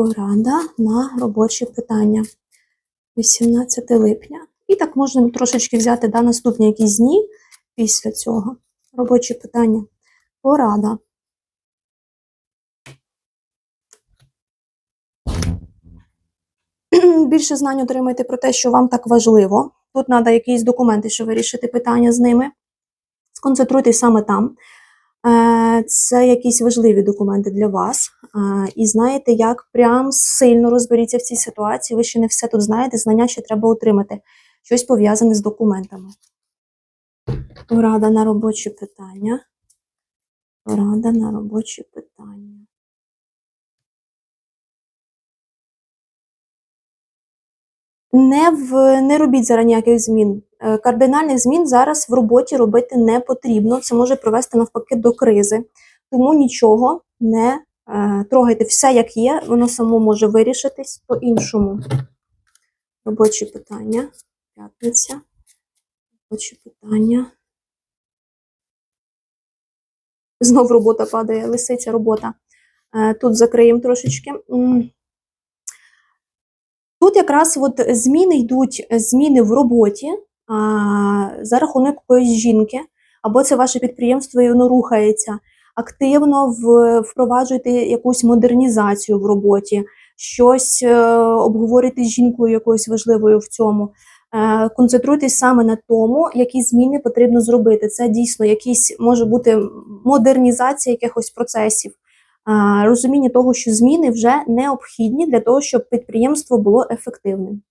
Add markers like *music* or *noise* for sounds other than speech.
Порада на робочі питання. 18 липня. І так можна трошечки взяти да, наступні якісь дні після цього. Робочі питання. Порада. *clears throat* Більше знань отримайте про те, що вам так важливо. Тут треба якісь документи, щоб вирішити питання з ними. Сконцентруйтесь саме там. Це якісь важливі документи для вас. І знаєте, як прям сильно розберіться в цій ситуації. Ви ще не все тут знаєте, знання ще треба отримати. Щось пов'язане з документами. Порада на робочі питання. Порада на робочі питання. Не, в, не робіть зараз ніяких змін. Е, Кардинальних змін зараз в роботі робити не потрібно. Це може привести навпаки до кризи. Тому нічого не е, трогайте. Все як є, воно само може вирішитись по-іншому. Робочі питання. П'ятниця. Робочі питання. Знов робота падає, лисиця робота. Е, Тут закриємо трошечки. Тут якраз от зміни йдуть, е, зміни в роботі а, за рахунок якоїсь жінки, або це ваше підприємство, і воно рухається. Активно впроваджуєте якусь модернізацію в роботі, щось е, обговорюєте з жінкою якоюсь важливою в цьому. Е, концентруйтесь саме на тому, які зміни потрібно зробити. Це дійсно якісь може бути модернізація якихось процесів розуміння того, що зміни вже необхідні для того, щоб підприємство було ефективним.